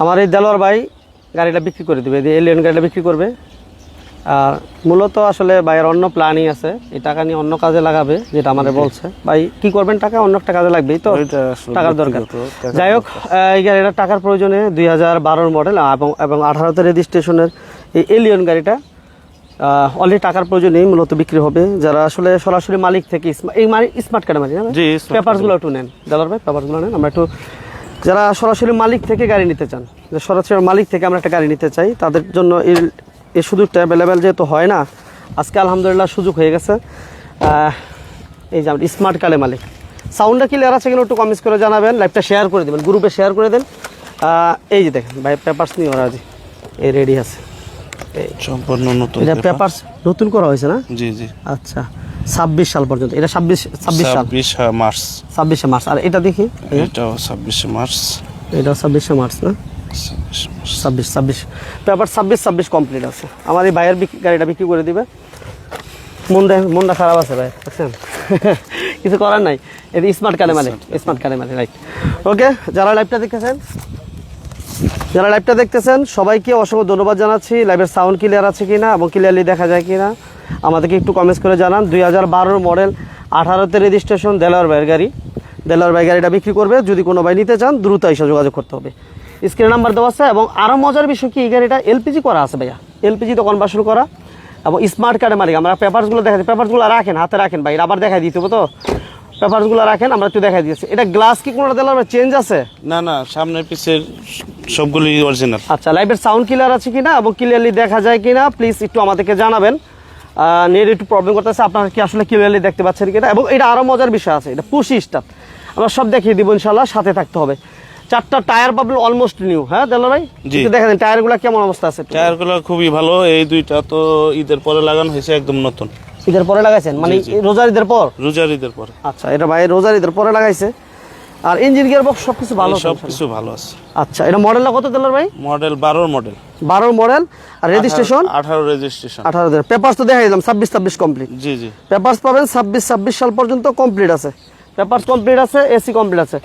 আমার এই দেলোয়ার ভাই গাড়িটা বিক্রি করে দেবে এই এলিয়ন গাড়িটা বিক্রি করবে। আর মূলত আসলে ভাইয়ের অন্য প্ল্যানিং আছে এই টাকা নিয়ে অন্য কাজে লাগাবে যেটা আমাদের বলছে। ভাই কি করবেন টাকা? অন্য একটা কাজে লাগবেই তো টাকার দরকার। যাই হোক এই গাড়িটা টাকার প্রয়োজনে দুই হাজার বারোর মডেল এবং এবং আঠারোতে রেজিস্ট্রেশনের এই এলিয়ন গাড়িটা অলরেডি টাকার প্রয়োজনেই মূলত বিক্রি হবে। যারা আসলে সরাসরি মালিক থেকে এই মানে স্মার্ট কার্ডে মালিক smart পেপারসগুলো একটু নেন। দাদার ভাই পেপারসগুলো নেন। আমরা একটু যারা সরাসরি মালিক থেকে গাড়ি নিতে চান যে সরাসরি মালিক থেকে আমরা একটা গাড়ি নিতে চাই তাদের জন্য এই এই সুযোগটা অ্যাভেলেবেল যেহেতু হয় না আজকে আলহামদুলিল্লাহ সুযোগ হয়ে গেছে। এই যে আমার স্মার্ট কার্ডে মালিক। সাউন্ডটা ক্লিয়ার আছে কিনা একটু কমেন্টস করে জানাবেন লাইভটা শেয়ার করে দেবেন গ্রুপে শেয়ার করে দেন। এই যে দেখেন ভাই পেপারস নিয়ে ওরা এই রেডি আছে। এই সম্পূর্ণ নতুন। পেপারস নতুন করা হয়েছে না? জি জি। আচ্ছা। ছাব্বিশ সাল পর্যন্ত। এটা ছাব্বিশ ছাব্বিশ সাল। ছাব্বিশ মার্চ। ছাব্বিশে মার্চ। আর এটা দেখি? এটাও ছাব্বিশে মার্চ। এটা ছাব্বিশে মার্চ না? ছাব্বিশ ছাব্বিশ পেপার ছাব্বিশ ছাব্বিশ কমপ্লিট আছে। আমার এই ভাইয়ের বিক্রি- গাড়িটা বিক্রি করে দিবে। মনটা মনটা খারাপ আছে ভাই বুঝছেন? কিছু করার নাই। এটা স্মার্ট কার্ডে মানে স্মার্ট কার্ডে মানে রাইট ওকে যারা লাইভটা দেখতেছেন যারা লাইভটা দেখতেছেন সবাইকে অসংখ্য ধন্যবাদ জানাচ্ছি। লাইভের সাউন্ড ক্লিয়ার আছে কিনা এবং ক্লিয়ারলি দেখা যায় কিনা। আমাদেরকে একটু কমেন্টস করে জানান। দুই হাজার বারোর মডেল আঠারোতে রেজিস্ট্রেশন দেলোয়ার ভাইয়ের গাড়ি। দেলোয়ার ভাই গাড়িটা বিক্রি করবে যদি কোনো ভাই নিতে চান দ্রুত এসে যোগাযোগ করতে হবে। স্ক্রিন নাম্বার দেওয়া আছে এবং আরও মজার বিষয় কি এই গাড়িটা এলপিজি করা আছে ভাইয়া। এলপিজি তো কনভার্সন করা এবং স্মার্ট কার্ডে মালিক আমরা পেপারসগুলো দেখাচ্ছি পেপারসগুলো রাখেন হাতে রাখেন ভাই আবার দেখাই দিতে হবে তো? পেপারসগুলো রাখেন আমরা একটু দেখাই দিয়েছি এটা গ্লাস কি কোনো দেলোয়ার চেঞ্জ আছে? না না সামনে পিছের সবগুলি অরিজিনাল আচ্ছা লাইভের সাউন্ড ক্লিয়ার আছে কিনা এবং ক্লিয়ারলি দেখা যায় কিনা প্লিজ একটু আমাদেরকে জানাবেন। নেট একটু প্রবলেম করতেছে। আপনারা কি আসলে ক্লিয়ারলি দেখতে পাচ্ছেন কিনা এবং এটা আরও মজার বিষয় আছে এটা স্টার আমরা সব দেখিয়ে দিব ইনশাল্লাহ সাথে থাকতে হবে। চারটা টায়ার পাবেন অলমোস্ট নিউ হ্যাঁ দেলো ভাই? জি। একটু দেখা দেন টায়ারগুলো কেমন অবস্থা আছে? টায়ারগুলো খুবই ভালো এই দুইটা তো ঈদের পরে লাগানো হয়েছে একদম নতুন। ঈদের পরে লাগাইছেন? মানে রোজার ঈদের পর? রোজার ঈদের পর। আচ্ছা এটা ভাই রোজার ঈদের পরে লাগাইছে। আর ইঞ্জিন গিয়ার বক্স সব কিছু ভালো সব কিছু ভালো আছে। আচ্ছা এটা মডেলটা কত দেলোর ভাই? মডেল বারোর মডেল বারোর মডেল আর রেজিস্ট্রেশন আঠারো রেজিস্ট্রেশন আঠারো পেপার তো দেখাই দিলাম ছাব্বিশ ছাব্বিশ কমপ্লিট জি জি। পেপারস পাবেন ছাব্বিশ ছাব্বিশ সাল পর্যন্ত কমপ্লিট আছে। পেপারস কমপ্লিট আছে এসি কমপ্লিট আছে।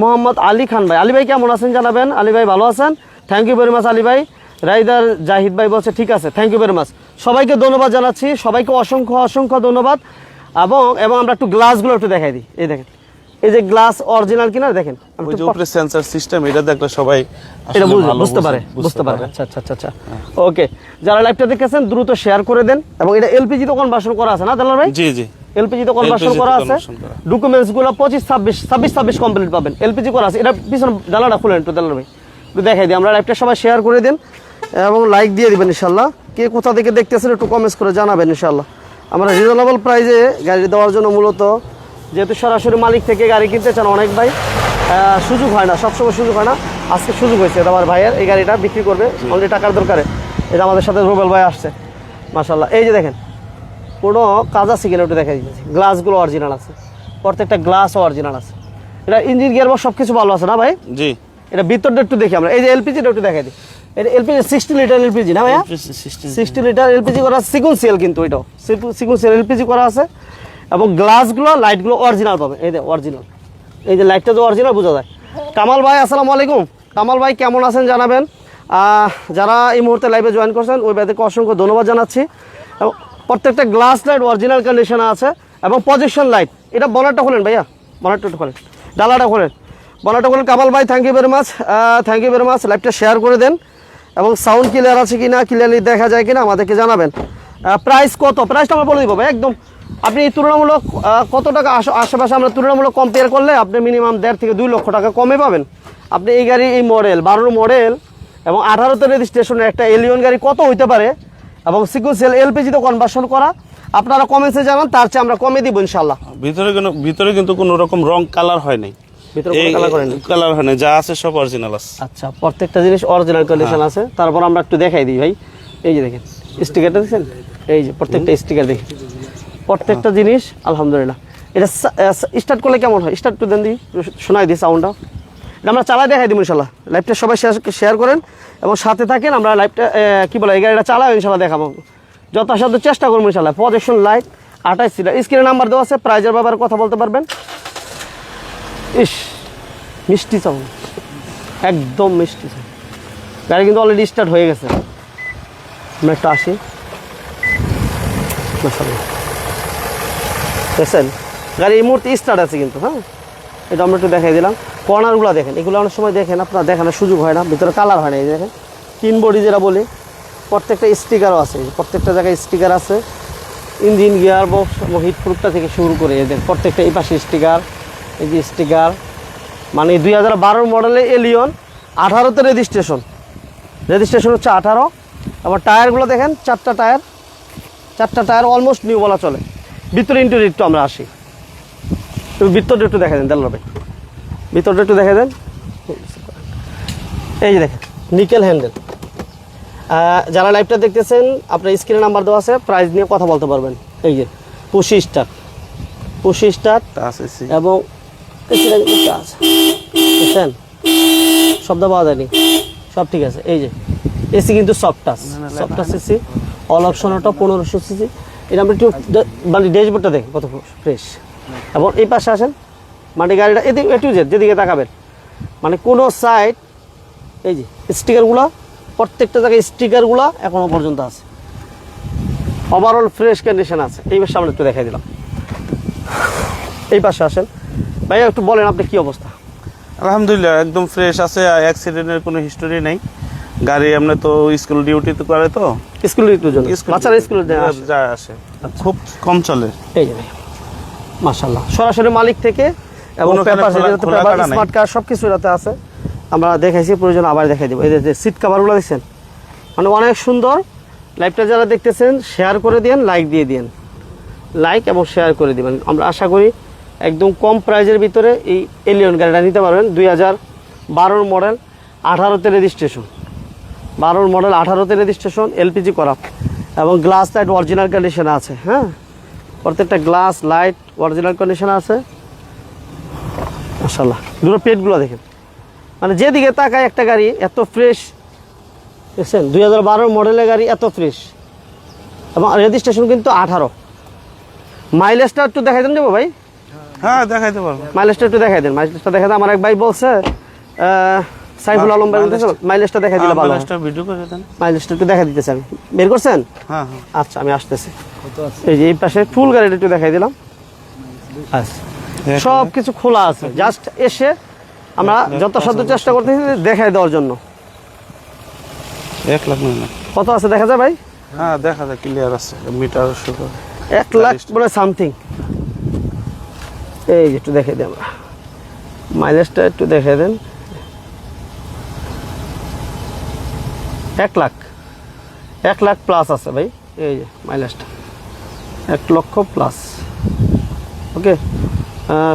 মোহাম্মদ আলী খান ভাই আলী ভাই কেমন আছেন জানাবেন? আলী ভাই ভালো আছেন? Thank you very much Ali ভাই। রাইদার জাহিদ ভাই বলছে ঠিক আছে থ্যাংক ইউ ভেরি মাচ সবাইকে ধন্যবাদ জানাচ্ছি সবাইকে অসংখ্য অসংখ্য ধন্যবাদ। এবং এবং আমরা একটু গ্লাসগুলো একটু দেখাই দিই। এই দেখেন। এই যে গ্লাস অরিজিনাল কিনা দেখেন। ওই যে উপরে সেন্সর সিস্টেম এটা দেখলে সবাই এটা বুঝতে পারে বুঝতে পারে। আচ্ছা আচ্ছা আচ্ছা আচ্ছা। ওকে যারা লাইভটা দেখেছেন দ্রুত শেয়ার করে দেন। এবং এটা এলপিজি তো কনভার্সন করা আছে না দালাল ভাই? জি জি। এলপিজি তো কনভার্সন করা আছে। ডকুমেন্টসগুলো পঁচিশ ছাব্বিশ ছাব্বিশ ছাব্বিশ কমপ্লিট পাবেন। এলপিজি করা আছে। এটা পিছনে ডালাটা খুলেন একটু দালার ভাই। একটু দেখাই দিই। আমরা লাইভটা সবাই শেয়ার করে দিন এবং লাইক দিয়ে দিবেন ইনশাল্লাহ কে কোথা থেকে দেখতেছেন একটু কমেন্টস করে জানাবেন ইনশাল্লাহ আমরা রিজনেবল প্রাইসে গাড়ি দেওয়ার জন্য মূলত যেহেতু সরাসরি মালিক থেকে গাড়ি কিনতে চান অনেক ভাই সুযোগ হয় না সবসময় সুযোগ হয় না। আজকে সুযোগ হয়েছে এটা আমার ভাইয়ের এই গাড়িটা বিক্রি করবে অনলি টাকার দরকারে। এটা আমাদের সাথে রুবেল ভাই আসছে মাশাল্লাহ এই যে দেখেন কোনো কাজ আছে কিনা একটু দেখা দিচ্ছি। গ্লাসগুলো অরিজিনাল আছে প্রত্যেকটা গ্লাসও অরিজিনাল আছে। এটা ইঞ্জিন গিয়ার সব কিছু ভালো আছে না ভাই? জি। এটা ভিতরটা একটু দেখি আমরা। এই যে এলপিজিটা একটু দেখাই দিই। এটা এলপিজি সিক্সটি লিটার এলপিজি না ভাইয়া? সিক্সটি লিটার এলপিজি করা সিকুন্সিয়াল কিন্তু এটাও। সিকুন্সিয়াল এলপিজি করা আছে। এবং গ্লাসগুলো লাইটগুলো অরিজিনাল পাবে এই যে অরিজিনাল এই যে লাইটটা তো অরিজিনাল বোঝা যায়। কামাল ভাই, আসসালামু আলাইকুম। কামাল ভাই, কেমন আছেন জানাবেন? যারা এই মুহূর্তে লাইভে জয়েন করছেন, ওই ভাইদেরকে অসংখ্য ধন্যবাদ জানাচ্ছি। এবং প্রত্যেকটা গ্লাস লাইট অরিজিনাল কন্ডিশনে আছে এবং পজিশন লাইট এটা বনারটা খোলেন ভাইয়া। বনারটা খোলেন। ডালাটা খোলেন। বনারটা খোলেন। কামাল ভাই thank you very much thank you very much লাইভটা শেয়ার করে দেন। এবং সাউন্ড ক্লিয়ার আছে কিনা ক্লিয়ারলি দেখা যায় কিনা, আমাদেরকে জানাবেন। প্রাইস কত? প্রাইসটা আমরা বলে দিব ভাই, একদম আপনি এই তুলনামূলক কত টাকা আশে- আশেপাশে আমরা তুলনামূলক কম্পেয়ার করলে আপনি মিনিমাম দেড় থেকে দুই লক্ষ টাকা কমে পাবেন। আপনি এই গাড়ি এই মডেল বারোর মডেল এবং আঠারোতে রেজিস্ট্রেশনের একটা এলিয়ন গাড়ি কত হইতে পারে এবং সিকুয়েন্সিয়াল এলপিজিতে কনভার্সন করা আপনারা কমেন্টসে জানান তার চেয়ে আমরা কমে দিব ইনশাল্লাহ ভিতরে কোনো ভিতরে কিন্তু কোনো রকম রং কালার হয় নাই। কালার হয় নাই যা আছে সব অরিজিনাল আছে। আচ্ছা প্রত্যেকটা জিনিস অরিজিনাল কন্ডিশন আছে। তারপর আমরা একটু দেখাই দিই ভাই। এই যে দেখেন স্টিকারটা দেখছেন? এই যে প্রত্যেকটা স্টিকার দেখি প্রত্যেকটা জিনিস, আলহামদুলিল্লাহ। এটা স্টার্ট করলে কেমন হয়? স্টার্ট টু দেন দিই শোনাই দিই সাউন্ডটা এটা আমরা চালাই দেখাই দিব ইনশাল্লাহ। লাইভটা সবাই শেয়ার শেয়ার করেন এবং সাথে থাকেন, আমরা লাইভটা কি বলে, এই গাড়িটা চালাই ইনশাল্লাহ দেখাবো। যথাসাধ্য চেষ্টা করব ইনশাল্লাহ। পজিশন লাইট আঠাইশ সিটার স্ক্রিনে নাম্বার দেওয়া আছে প্রাইজের ব্যাপারে কথা বলতে পারবেন। ইস, মিষ্টি চাউল একদম মিষ্টি চাউল গাড়ি কিন্তু অলরেডি স্টার্ট হয়ে গেছে। আমরা একটা আসি। মাশাআল্লাহ। দেখছেন? গাড়ি এই মুহূর্তে স্টার্ট আছে কিন্তু হ্যাঁ? এটা আমরা একটু দেখাই দিলাম। কর্নারগুলো দেখেন, এগুলো অনেক সময় দেখেন, আপনার দেখানোর সুযোগ হয় না, ভিতরে কালার হয় না, এই দেখেন। তিন বডি যেটা বলি, প্রত্যেকটা স্টিকারও আছে, প্রত্যেকটা জায়গায় স্টিকার আছে। ইঞ্জিন গিয়ার বক্স এবং হিট প্রুফটা থেকে শুরু করে, এই দেখেন, প্রত্যেকটা এই পাশে স্টিকার এই যে স্টিকার মানে দুই হাজার বারোর মডেলে এলিয়ন আঠারোতে রেজিস্ট্রেশন রেজিস্ট্রেশন হচ্ছে আঠারো। আবার টায়ারগুলো দেখেন, চারটা টায়ার চারটা টায়ার অলমোস্ট নিউ বলা চলে। ভিতরে ইন্টারিয়র একটু আমরা আসি। একটু ভিতরটা একটু দেখা দেন দেলার ভাই ভিতরটা একটু দেখা দেন। এই যে দেখেন নিকেল হ্যান্ডেল যারা লাইভটা দেখতেছেন আপনার স্ক্রিনে নাম্বার দেওয়া আছে প্রাইস নিয়ে কথা বলতে পারবেন। এই যে পুশি স্টার। পুশি স্টার এবং বুঝছেন শব্দ পাওয়া যায়নি। সব ঠিক আছে। এই যে এসি কিন্তু soft touch soft touch AC all option ওটা পনেরোশো সিসি এটা আমরা একটু মানে ড্যাশবোর্ডটা দেখি কত ফ্রেশ এবং এই পাশে আসেন মানে গাড়িটা, এদিকে একটু যে যেদিকে তাকাবেন। মানে কোনো সাইড এই যে স্টিকারগুলো প্রত্যেকটা জায়গায় স্টিকারগুলো এখনও পর্যন্ত আছে। ওভারঅল ফ্রেশ কন্ডিশন আছে। এই আমরা একটু দেখাই দিলাম। এই পাশে আসেন। ভাইয়া, একটু বলেন আপনি কি অবস্থা? আলহামদুলিল্লাহ, একদম ফ্রেশ আছে অ্যাক্সিডেন্টের কোনো হিস্টোরি নেই। গাড়ি এমনি তো স্কুল ডিউটি তো করে তো। স্কুল একটু জন্য? বাচ্চারা স্কুলে যায় আসে। আসে খুব কম চলে। এই যে মাশাল্লাহ সরাসরি মালিক থেকে এবং পেপার স্মার্ট কার্ড সব কিছু এটাতে আছে। আমরা দেখাইছি প্রয়োজন আবার দেখাই দেবো। এই যে সিট কাভারগুলো দেখছেন? মানে অনেক সুন্দর। লাইভটা যারা দেখতেছেন শেয়ার করে দিন লাইক দিয়ে দিন লাইক এবং শেয়ার করে দিবেন। আমরা আশা করি একদম কম প্রাইজের ভিতরে এই এলিয়ন গাড়িটা নিতে পারবেন। দুই হাজার বারোর মডেল আঠারোতে রেজিস্ট্রেশন বারোর মডেল আঠারোতে রেজিস্ট্রেশন এলপিজি করা। এবং গ্লাস লাইট অরিজিনাল কন্ডিশন আছে হ্যাঁ? প্রত্যেকটা গ্লাস লাইট অরিজিনাল কন্ডিশন আছে। মাসাল্লাহ দুটো পেটগুলো দেখেন। মানে যেদিকে তাকায় একটা গাড়ি এত ফ্রেশ দেখছেন? দুই হাজার বারোর মডেলের গাড়ি এত ফ্রেশ এবং রেজিস্ট্রেশন কিন্তু আঠারো। মাইলেজটা একটু দেখাই দেন যাব ভাই? হ্যাঁ দেখাইতে পারব। মাইলেজটা একটু দেখাই দেন। মাইলেজটা দেখাই দেন আমার এক ভাই বলছে আহ, সাইফুল আলম ভাই বলতেছে, মাইলেজটা দেখাই দিলে ভালো। হয়। একটা ভিডিও করে দেন। মাইলেজটা একটু দেখা দিতেছেন বের করছেন? হ্যাঁ হ্যাঁ। আচ্ছা আমি আসতেছি। এই যে এই পাশে ফুল গাড়িটা একটু দেখাই দিলাম। আচ্ছা। সব কিছু খোলা আছে। জাস্ট এসে আমরা যথাসাধ্য চেষ্টা করতেছি দেখাই দেওয়ার জন্য। এক লাখ না কত আছে দেখা যায় ভাই? হ্যাঁ দেখা যায় ক্লিয়ার আছে। মিটার শুরু এক লাখ বলে সামথিং এই যে একটু দেখে দিই আমরা মাইলেজটা একটু দেখে দেন। এক লাখ। এক লাখ প্লাস আছে ভাই। এই যে মাইলেজটা এক লক্ষ প্লাস ওকে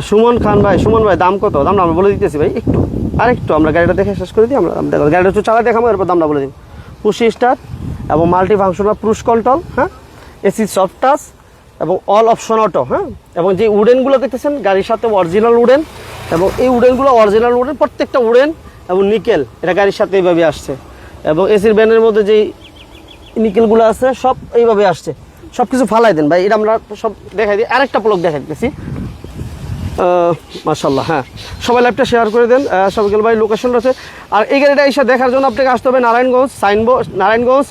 সুমন খান ভাই, সুমন ভাই, দাম কত? দামটা আমরা বলে দিতেছি ভাই, একটু। আর একটু আমরা গাড়িটা দেখে শেষ করে দিই, আমরা দাম দেখো গাড়িটা একটু চালা দেখাবো, এরপর দামটা বলে দিই। পুশি স্টার এবং মাল্টি ফাংশনাল পুরুষ কন্ট্রোল হ্যাঁ? এসি সফট টাচ এবং অল অপশন অটো হ্যাঁ? এবং যে উডেনগুলো দেখতেছেন, গাড়ির সাথে অরিজিনাল উডেন এবং এই উডেনগুলো অরিজিনাল উডেন প্রত্যেকটা উডেন এবং নিকেল এটা গাড়ির সাথে এইভাবে আসছে। এবং এসির ব্যানের মধ্যে যেই নিকেলগুলো আছে, সব এইভাবে আসছে। সব কিছু ফালাই দেন ভাই, এটা আমরা সব দেখাই দিই। আরেকটা প্লক দেখাই দিতেছি। মাশাল্লাহ হ্যাঁ। সবাই লাইভটা শেয়ার করে দেন। সবিকেল ভাই লোকেশন আছে আর এই গাড়িটা এসে দেখার জন্য আপনাকে আসতে হবে নারায়ণগঞ্জ সাইনবো নারায়ণগঞ্জ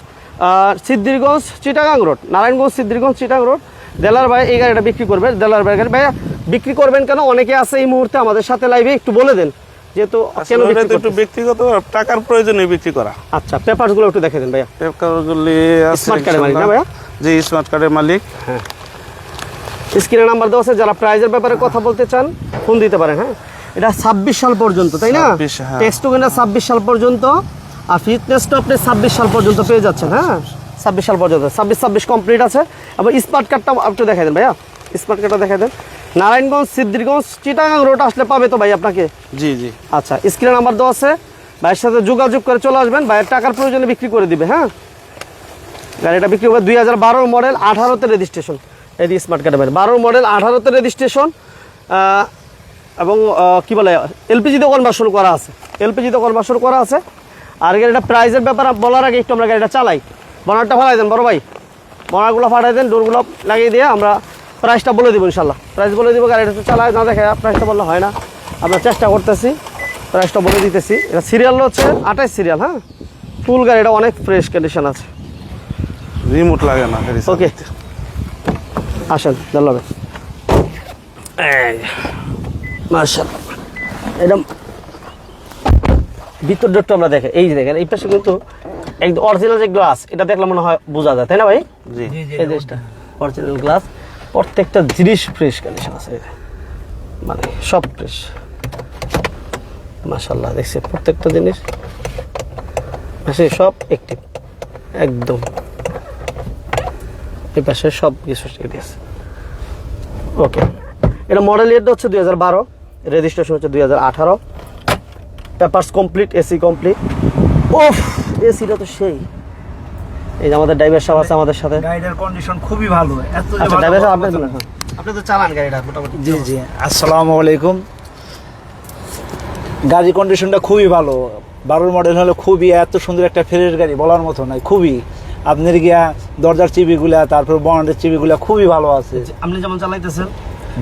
সিদ্ধিরগঞ্জ, চিটাগাং রোড নারায়ণগঞ্জ, সিদ্ধিরগঞ্জ, চিটাগাং রোড দেলার ভাই এই গাড়িটা বিক্রি করবে। দেলার ভাই গাড়ি ভাইয়া, বিক্রি করবেন কেন? অনেকে আছে এই মুহূর্তে আমাদের সাথে লাইভে একটু বলে দেন। যেহেতু কেন একটু ব্যক্তিগত টাকার প্রয়োজনে বিক্রি করা। আচ্ছা একটু দেখে দেন ভাইয়া। পেপারগুলি Smart card মালিক না ভাইয়া? জি স্মার্ট কার্ডের মালিক। স্ক্রিনে নাম্বার দেওয়া আছে যারা প্রাইজের ব্যাপারে কথা বলতে চান ফোন দিতে পারেন হ্যাঁ? এটা ছাব্বিশ সাল পর্যন্ত তাই না? 26 হ্যাঁ। ছাব্বিশ সাল পর্যন্ত আর ফিটনেসটা আপনি ছাব্বিশ সাল পর্যন্ত পেয়ে যাচ্ছেন হ্যাঁ? ছাব্বিশ সাল পর্যন্ত ছাব্বিশ ছাব্বিশ কমপ্লিট আছে। এবং স্মার্ট কার্ডটা একটু দেখাই দেন ভাইয়া। স্মার্ট কার্ডটা দেখাই দেন। নারায়ণগঞ্জ সিদ্ধিরগঞ্জ চিটাগাং রোড আসলে পাবে তো ভাই আপনাকে? জি জি। আচ্ছা স্ক্রিনে নাম্বার দেওয়া আছে। ভাইয়ের সাথে যোগাযোগ করে চলে আসবেন। ভাইয়ের টাকার প্রয়োজনে বিক্রি করে দিবে হ্যাঁ? গাড়িটা বিক্রি হবে দুই হাজার বারোর মডেল আঠারোতে রেজিস্ট্রেশন এই দিয়ে স্মার্ট কার্ডে বারোর মডেল আঠারোতে রেজিস্ট্রেশন এবং কি বলে এলপিজিতে কনভার্সন করা আছে। এলপিজিতে কনভার্সন করা আছে। আর গাড়িটা প্রাইজের ব্যাপার বলার আগে একটু আমরা গাড়িটা চালাই। বনারটা ফালাই দেন বড় ভাই। বনারগুলো ফাটাই দেন ডোরগুলো লাগিয়ে দিয়ে আমরা প্রাইসটা বলে দেবো ইনশাল্লাহ প্রাইস বলে দিব গাড়িটা একটু চালায় না দেখে প্রাইসটা বললে হয় না। আমরা চেষ্টা করতেছি প্রাইসটা বলে দিতেছি। এটা সিরিয়াল হচ্ছে আঠাইশ সিরিয়াল হ্যাঁ? ফুল গাড়িটা অনেক ফ্রেশ কন্ডিশন আছে। রিমোট লাগে না ওকে আসেন ধন্যবাদ মার্শাল আমরা দেখে এই যে দেখেন এই পাশে কিন্তু একদম অরিজিনাল যে গ্লাস এটা দেখলে মনে হয় বোঝা যায় তাই না ভাই? জি। এই জিনিসটা অরিজিনাল গ্লাস প্রত্যেকটা জিনিস ফ্রেশ কন্ডিশন আছে। মানে সব ফ্রেশ মাশাল্লাহ দেখছি প্রত্যেকটা জিনিস আছে সব একটিভ একদম। এই পাশে সব কিছু আছে। ওকে এটা মডেল ইয়ারটা হচ্ছে দুই হাজার বারো। রেজিস্ট্রেশন হচ্ছে দুই হাজার আঠারো। পেপার্স কমপ্লিট এসি কমপ্লিট ওফ এসিটা তো সেই। এই যে আমাদের ড্রাইভার সাহেব আছে আমাদের সাথে। গাড়িটার কন্ডিশন খুবই ভালো। এত যে আচ্ছা ড্রাইভার সাহেব আপনি আপনি তো চালান গাড়িটা মোটামুটি। জি জি। আসসালামু আলাইকুম। গাড়ি কন্ডিশনটা খুবই ভালো। বারোর মডেল হলে খুবই এত সুন্দর একটা ফ্রেশ গাড়ি বলার মতো নয় খুবই। আপনার গিয়া দরজার চিবিগুলা তারপর বন্ডের চিবিগুলা খুবই ভালো আছে। আপনি যেমন চালাইতেছেন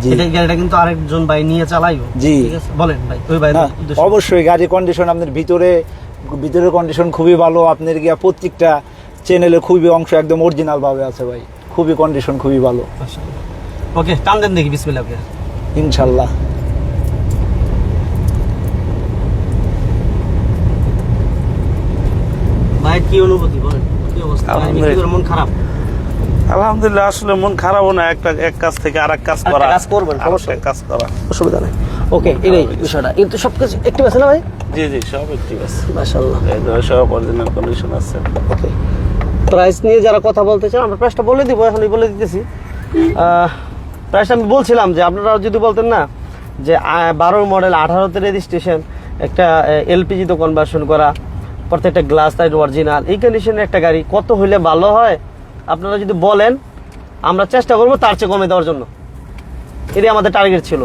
জি। এটা গাড়িটা কিন্তু আরেকজন ভাই নিয়ে চালাইও। জি। ঠিক আছে? বলেন ভাই ওই ভাই অবশ্যই গাড়ি কন্ডিশন আপনার ভিতরে ভিতরের কন্ডিশন খুবই ভালো। আপনার গিয়া প্রত্যেকটা চ্যানেলে খুবই অংশ একদম অরিজিনাল ভাবে আছে ভাই। খুবই কন্ডিশন খুবই ভালো। ওকে টান দেন দেখি বিসমিল্লাহ আপনি ইনশাল্লাহ ভাই কি অনুভূতি বলেন? কি অবস্থা? মন খারাপ? আলহামদুলিল্লাহ আসলে মন খারাপও না একটা এক কাজ থেকে আরেক কাজ করা। কাজ করবেন, অবশ্যই। কাজ করা। অসুবিধা নেই। ওকে এটাই বিষয়টা কিন্তু সব কিছু একটু আছে না ভাই? জি জি সব ঠিক আছে। মাশাআল্লাহ। এই ধরো সব অরিজিনাল কন্ডিশন আছে। ওকে প্রাইস নিয়ে যারা কথা বলতে চান, আমরা প্রাইসটা বলে দিব, এখনই বলে দিতেছি। প্রাইসটা আমি বলছিলাম যে আপনারা যদি বলতেন না যে বারোর মডেল আঠারোতে রেজিস্ট্রেশন একটা এলপিজি তো কনভার্সন করা, প্রত্যেকটা গ্লাস টাইট অরিজিনাল এই কন্ডিশনের একটা গাড়ি, কত হইলে ভালো হয়? আপনারা যদি বলেন, আমরা চেষ্টা করব তার চেয়ে কমে দেওয়ার জন্য। এটাই আমাদের টার্গেট ছিল।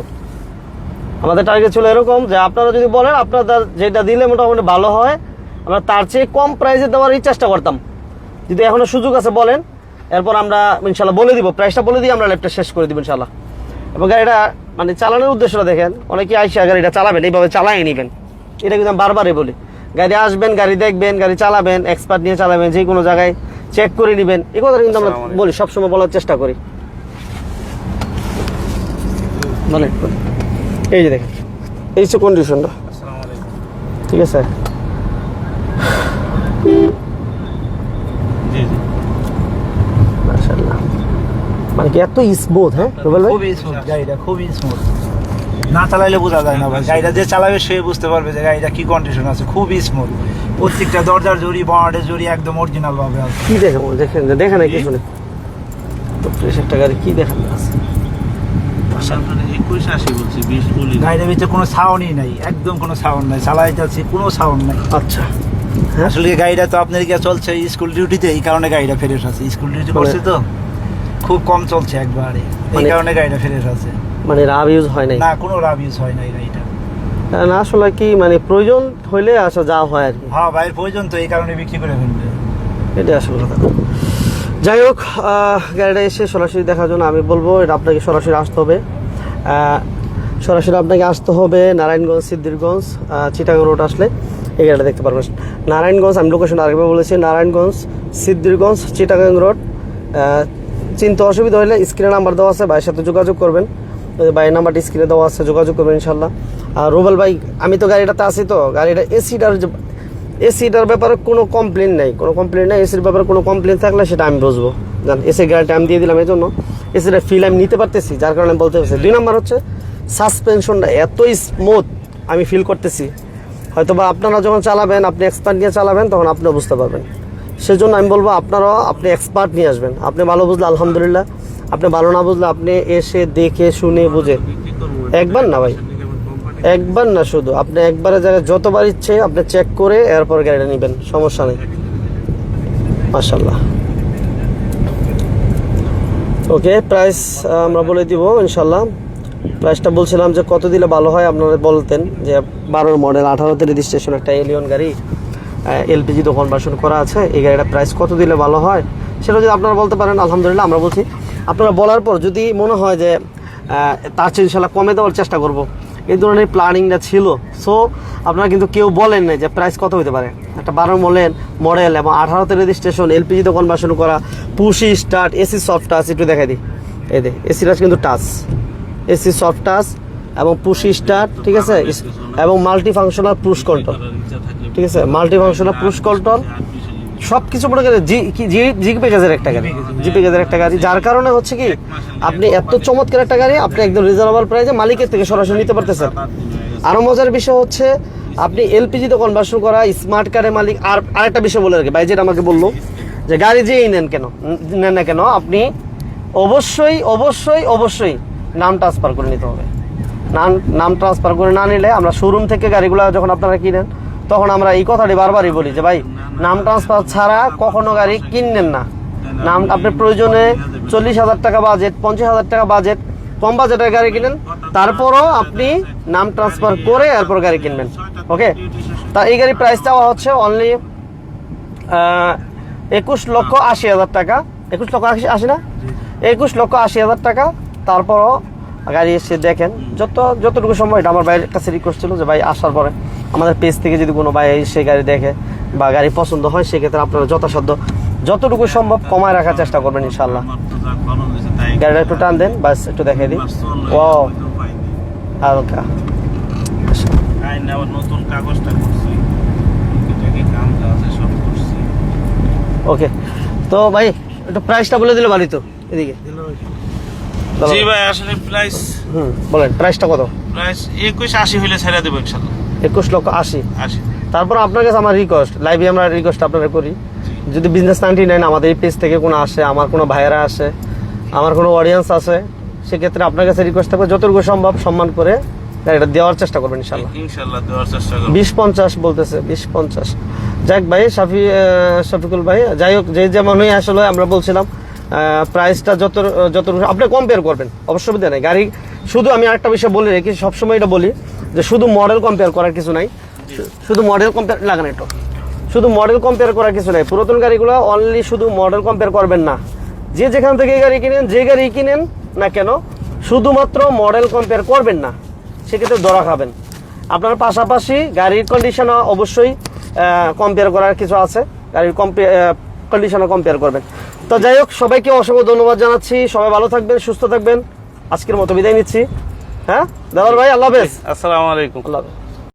আমাদের টার্গেট ছিল এরকম যে, আপনারা যদি বলেন, আপনারা যেটা দিলে মোটামুটি ভালো হয়, আমরা তার চেয়ে কম প্রাইসে দেওয়ারই চেষ্টা করতাম। যদি এখনও সুযোগ আছে বলেন এরপর আমরা ইনশাল্লাহ বলে দিব প্রাইসটা বলে দিয়ে আমরা ল্যাপটা শেষ করে দিব ইনশাল্লাহ। এবং গাড়িটা মানে চালানোর উদ্দেশ্যটা দেখেন অনেকে আইসা গাড়িটা চালাবেন এইভাবে চালাই নেবেন। এটা কিন্তু আমি বারবারই বলি। গাড়ি আসবেন গাড়ি দেখবেন গাড়ি চালাবেন এক্সপার্ট নিয়ে চালাবেন যে কোনো জায়গায় চেক করে নেবেন। এই কথাটা কিন্তু আমরা। বলি সবসময় বলার চেষ্টা করি। বলেন এই যে দেখেন এই হচ্ছে কন্ডিশনটা ঠিক আছে জি জি মাশাআল্লাহ মানে কি এত স্মুথ হ্যাঁ? রুবেল ভাই? খুবই স্মুথ গাড়িটা খুবই স্মুথ না চালাইলে বোঝা যায় না ভাই গাড়িটা যে চালাবে সে বুঝতে পারবে যে গাড়িটা কি কন্ডিশন আছে খুবই স্মুথ প্রত্যেকটা দরজার জড়ি বাঁটের জড়ি একদম অরিজিনাল ভাবে আছে। কি দেখেন দেখেন দেখেন নাকি শুনে কি দেখান আছে গাড়িটার ভিতরে কোনো সাউন্ডই নাই একদম কোনো সাউন্ড নাই। চালাইতে আছি কোনো সাউন্ড নাই। আচ্ছা। আসলে গাড়িটা তো আপনার চলছে স্কুল ডিউটিতে এই কারণে গাড়িটা ফেরত আছে স্কুল ডিউটি করছে তো। খুব কম চলছে একবারে। এই মানে- কারণে গাড়িটা ফ্রেশ আছে মানে রাব ইউজ হয় নাই? না কোনো রাব ইউজ হয় না এই গাড়িটা না আসলে কি মানে প্রয়োজন হইলে আসলে যা হয় আর কি। হ্যাঁ ভাইয়ের প্রয়োজন তো এই কারণে বিক্রি করে ফেলবে। এটা আসলে কথা। যাই হোক গাড়িটা এসে সরাসরি দেখার জন্য আমি বলব এটা আপনাকে সরাসরি আসতে হবে। সরাসরি আপনাকে আসতে হবে নারায়ণগঞ্জ সিদ্ধিরগঞ্জ আহ, চিটাগাং রোড আসলে। এই গাড়িটা দেখতে পারবেন। নারায়ণগঞ্জ আমি লোকেশন আরেকবার বলেছি নারায়ণগঞ্জ সিদ্ধিরগঞ্জ চিটাগাং রোড চিন্তা অসুবিধা হলে স্ক্রিনে নাম্বার দেওয়া আছে, ভাইয়ের সাথে যোগাযোগ করবেন। ভাইয়ের নাম্বারটি স্ক্রিনে দেওয়া আছে, যোগাযোগ করবেন ইনশাল্লাহ। আর রুবেল ভাই, আমি তো গাড়িটাতে আছি তো, গাড়িটা এসিটার এসিটার ব্যাপারে কোনো কমপ্লেন নাই। কোনো কমপ্লেন নাই এসির ব্যাপারে কোনো কমপ্লেন থাকলে সেটা আমি বুঝব। জান এসি গাড়িটা আমি দিয়ে দিলাম এই জন্য এসিটা ফিল আমি নিতে পারতেছি, যার কারণে আমি বলতে পারছি। দুই নাম্বার হচ্ছে সাসপেনশনটা এতই স্মুথ আমি ফিল করতেছি। হয়তো বা আপনারা যখন চালাবেন, আপনি এক্সপার্ট নিয়ে চালাবেন, তখন আপনিও বুঝতে পারবেন। সেজন্য আমি বলব আপনারাও আপনি এক্সপার্ট নিয়ে আসবেন। আপনি ভালো বুঝলে আলহামদুলিল্লাহ, আপনি ভালো না বুঝলে আপনি এসে দেখে, শুনে, বুঝে। একবার না ভাই, একবার না শুধু, আপনি একবারে জায়গায় যতবার ইচ্ছে আপনি চেক করে এরপর গাড়িটা নেবেন, সমস্যা নেই। মাশাল্লাহ ওকে প্রাইস আমরা বলে দিব ইনশাল্লাহ প্রাইসটা বলছিলাম যে কত দিলে ভালো হয়, আপনারা বলতেন যে বারোর মডেল আঠারোতে রেজিস্ট্রেশন একটা এলিয়ন গাড়ি। এলপিজি তো কনভার্সন করা আছে, এই গাড়িটা প্রাইস কত দিলে ভালো হয়, সেটা যদি আপনারা বলতে পারেন, আলহামদুলিল্লাহ আমরা বলছি। আপনারা বলার পর যদি মনে হয় যে তার চেয়ে ইনশাল্লাহ কমে দেওয়ার চেষ্টা করব। এই ধরনের প্ল্যানিংটা ছিল। সো আপনারা কিন্তু কেউ বলেন না যে প্রাইস কত হতে পারে। একটা বারো মলেন মডেল এবং আঠারোতে রেজিস্ট্রেশন এলপিজিতে কনভার্সন করা, push start AC soft touch একটু দেখাই দিই। এই দে এসি টাচ কিন্তু টাচ এসি সফট টাচ এবং পুশ স্টার্ট ঠিক আছে? এবং মাল্টি ফাংশনাল পুশ কন্ট্রোল ঠিক আছে? মাল্টি ফাংশনাল পুশ কন্ট্রোল সব কিছু মনে করেন, জি জি প্যাকেজের একটা গাড়ি জি প্যাকেজের একটা গাড়ি, যার কারণে হচ্ছে কি, আপনি এত চমৎকার একটা গাড়ি, আপনি একদম রিজনেবল প্রাইসে মালিকের থেকে সরাসরি নিতে পারতেছেন। আরও মজার বিষয় হচ্ছে, আপনি এলপিজি এলপিজিতে কনভার্সন করা স্মার্ট কার্ডের মালিক, আর আরেকটা বিষয় বলে রাখি, ভাই, যেটা আমাকে বলল, যে গাড়ি যেই নেন কেন, নেন না কেন, আপনি অবশ্যই অবশ্যই অবশ্যই নাম ট্রান্সফার করে নিতে হবে। নাম নাম ট্রান্সফার করে না নিলে আমরা শোরুম থেকে গাড়িগুলো যখন আপনারা কিনেন, তখন আমরা এই কথাটি বারবারই বলি যে, ভাই, নাম ট্রান্সফার ছাড়া কখনো গাড়ি কিনবেন না। নাম, আপনার প্রয়োজনে চল্লিশ হাজার টাকা বাজেট পঞ্চাশ হাজার টাকা বাজেট কম বাজেটের গাড়ি কিনেন। তারপরও আপনি নাম ট্রান্সফার করে এরপর গাড়ি কিনবেন। ওকে তা এই গাড়ির প্রাইস চাওয়া হচ্ছে অনলি একুশ লক্ষ আশি হাজার টাকা। একুশ লক্ষ আশি আশি না? একুশ লক্ষ আশি হাজার টাকা। তারপরও গাড়ি এসে দেখেন যত যতটুকু সময় এটা আমার ভাইয়ের কাছে রিকোয়েস্ট ছিল যে ভাই আসার পরে আমাদের পেজ থেকে যদি কোনো ভাই সেই গাড়ি দেখে বা গাড়ি পছন্দ হয় সেক্ষেত্রে আপনারা যথাসাধ্য যতটুকু সম্ভব কমায় রাখার চেষ্টা করবেন ইনশাল্লাহ গাড়িটা একটু টান দেন বাস একটু দেখে দিই। ও হালকা। নতুন কাগজটা করছি। ওকে। তো ভাই একটু প্রাইসটা বলে দিলে ভালোই তো এদিকে। জি ভাই আসলে প্রাইস হুম বলেন প্রাইসটা কত? প্রাইস একুশ আশি হইলে ছেড়ে দেবো ইনশাল্লাহ। একুশ লক্ষ আশি। আশি। তারপর আপনার কাছে আমার রিকোয়েস্ট লাইভে আমরা রিকোয়েস্ট আপনারা করি। যদি বিজনেস নাইনটি নাইন আমাদের এই পেজ থেকে কোনো আসে আমার কোনো ভাইয়েরা আসে আমার কোনো অডিয়েন্স আছে সেক্ষেত্রে আপনার কাছে রিকোয়েস্ট থাকবে যতটুকু সম্ভব সম্মান করে গাড়িটা দেওয়ার চেষ্টা করবেন ইনশাল্লাহ। ইনশাল্লাহ দেওয়ার চেষ্টা করব। বিশ পঞ্চাশ বলতেছে বিশ পঞ্চাশ। যাক ভাই শাফি শফিকুল ভাই যাই হোক যে যেমনই আসলে আমরা বলছিলাম প্রাইসটা যত যত আপনি কম্পেয়ার করবেন অসুবিধা নেই। গাড়ি, শুধু আমি আরেকটা বিষয় বলে রেখি সবসময় এটা বলি যে শুধু মডেল কম্পেয়ার করার কিছু নাই শুধু মডেল কম্পেয়ার লাগান একটু। শুধু মডেল কম্পেয়ার করার কিছু নাই। পুরাতন গাড়িগুলো অনলি শুধু মডেল কম্পেয়ার করবেন না। যে যেখান থেকে গাড়ি কিনেন, যে গাড়ি কিনেন না কেন, শুধুমাত্র মডেল কম্পেয়ার করবেন না। সেক্ষেত্রে দরা খাবেন। আপনার পাশাপাশি গাড়ির কন্ডিশনও অবশ্যই কম্পেয়ার করার কিছু আছে। গাড়ির কম্পে কন্ডিশনও কম্পেয়ার করবেন। তো যাই হোক সবাইকে অসংখ্য ধন্যবাদ জানাচ্ছি। সবাই ভালো থাকবেন সুস্থ থাকবেন। আজকের মতো বিদায় নিচ্ছি। হ্যাঁ? দাদার ভাই আল্লাহ হাফেজ। আসসালামু আলাইকুম। আল্লাহ